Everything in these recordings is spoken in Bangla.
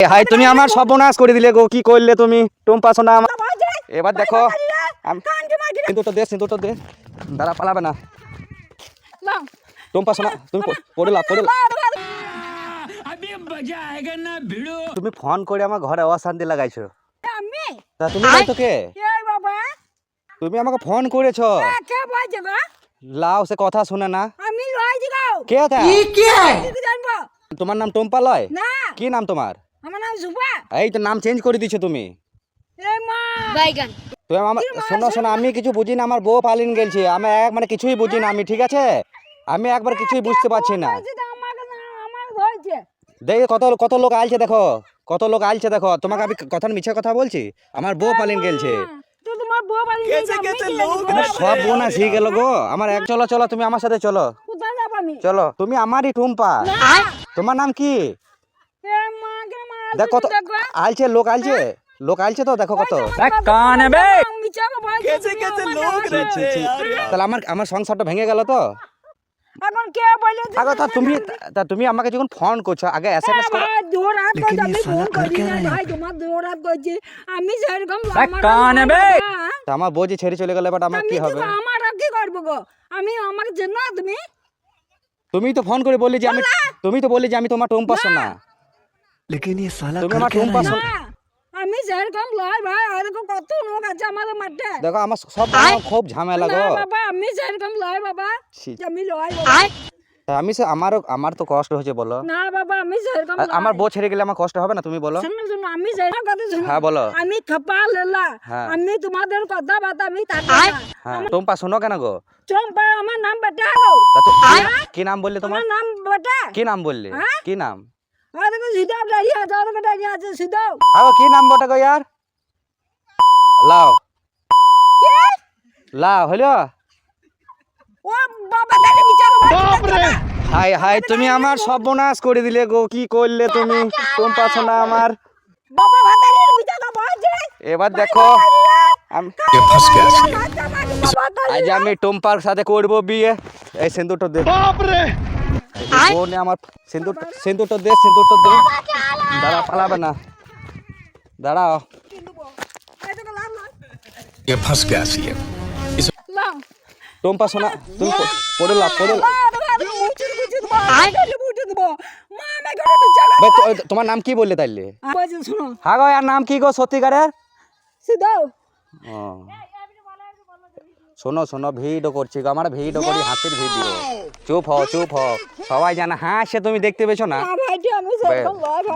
এ হাই তুমি আমার সর্বনাশ করে দিলে গো কি করলে তুমি? টুম্পা সোনা আমার এবার দেখো আম- সিঁদুরটা দে সিঁদুরটা দে। দাঁড়া পালাবে না। টুম্পা সোনা তুমি পড়ে লাভ পড়ে তুমি ফোন করে আমার ঘরে অশান্তি লাগাইছো। তা তুমি নাই তো কে এ বাবা? তুমি আমাকে ফোন করেছ। লাও সে কথা শুনে না। আমি লয় দিগাও কে তা তোমার নাম টুম্পা লয়? না। কি নাম তোমার? নাম সুপা এই তো নাম চেঞ্জ করে দিছো তুমি। বাইগান তুমি আমার শোনো শোনো আমি কিছু বুঝি না আমার বউ পালিন গেলছে। আমি এক মানে কিছুই বুঝি না আমি ঠিক আছে? আমি একবার কিছুই বুঝতে পারছি না। দেখো কত কত লোক আলছে দেখো কত লোক আলছে দেখো। তোমাকে আমি কথা মিছে কথা বলছি? আমার বউ পালিন গেলছে। তো তোমার বউ বাড়ি আমার সব বোন আসি গেল গো। আমার এক চলো চলো তুমি আমার সাথে চলো। কোথায় যাব আমি? চলো তুমি আমারই টুম্পা। তোমার নাম কি? দেখ কত আলছে লোক আলছে? লোক আলছে তো? দেখো কত। কান বে কেসে কেসে লোক। তাহলে আমার আমার সংসারটা ভেঙে গেল তো? এখন কে বলে আগে তা তুমি তা তুমি আমাকে যখন ফোন করছ আগে এসএমএস করো। রাত করছে আমি ফোন করি না ভাই তোমার দু রাত করছি। আমি সেরকম আমার কান বে হ্যাঁ, তা আমার বউ যে ছেড়ে চলে গেলে বাট আমার আমি কি হবে? আমার আর কি করব গো? আমি আমাকে চেন না তুমি? তুমি তো ফোন করে বললি যে আমি তুমি তো বললি যে আমি তোমার টুম্পা সোনা। लेकिन ये साला তুমি कर আমার क्या টুম্পা रहा है সোনা না, আমি সেরকম লয় ভাই এরকম কত লোক আছে আমাদের মাঠে দেখো আমার সব আমার খুব ঝামেলা না গো বাবা আমি সেরকম লয় বাবা ছি, যে আমি লয় বাবা তা আমি সে আমারও আমার তো কষ্ট হচ্ছে বলো না বাবা আমি সেরকম আর আমার বউ ছেড়ে গেলে আমার কষ্ট হবে না তুমি বলো শুনো শুনো আমি সেরকম কথা শুনো হ্যাঁ বলো আমি খপা লেলা হ্যাঁ। আমি তোমাদের কথা বাতা আমি থাকি না হ্যাঁ টুম্পা শোনো কেন গো চম্পা আমার নাম বেটা গো তা তো কি- কি নাম বললে তোমার আমার নাম বেটা কি নাম বললে হ্যাঁ? কি নাম আর সিধাও দাঁড়িয়ে আছে কি নাম বটে গো ইয়ার লাও লাও হলো ও বাবা দাঁড়িয়ে বিচার বাপ রে হাই হাই তুমি আমার সর্বনাশ করে দিলে গো কি করলে তুমি টুম্পা সোনা আমার বাবা ভাতারি বিচার বলছে এবার দেখো আমি আজ আমি টুম্পার সাথে করব বিয়ে এই সিন্দুরটা দে বোনে আমার সিন্দুর সিন্দুরটা দে সিন্দুরটা দে। দাঁড়া পালাবে না। দাঁড়াও। ফাঁস কে আসিয়ে টোম্পা সোনা তুমি পড়ে লাভ পড়ে তোমার নাম কি বললে তাইলে? হ্যাঁ গো আর নাম কি গো সত্যিকারের? সিদ্ধাও শোনো শোনো ভিডিও করছি আমার ভিডিও করি হাসির ভিডিও। চুপ হও চুপ হও। সবাই জানা হাসে তুমি দেখতে পেছো না?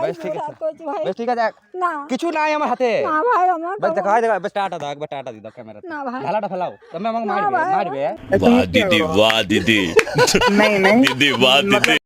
বেশ ঠিক আছে। বেশ কিছু নাই আমার হাতে। বেশ টাটা দাও একবার দি দাও ক্যামেরা ঢালাটা ফেলাও। তুমি আমাকে মারবে মারবে হ্যাঁ? দিদি দিদি।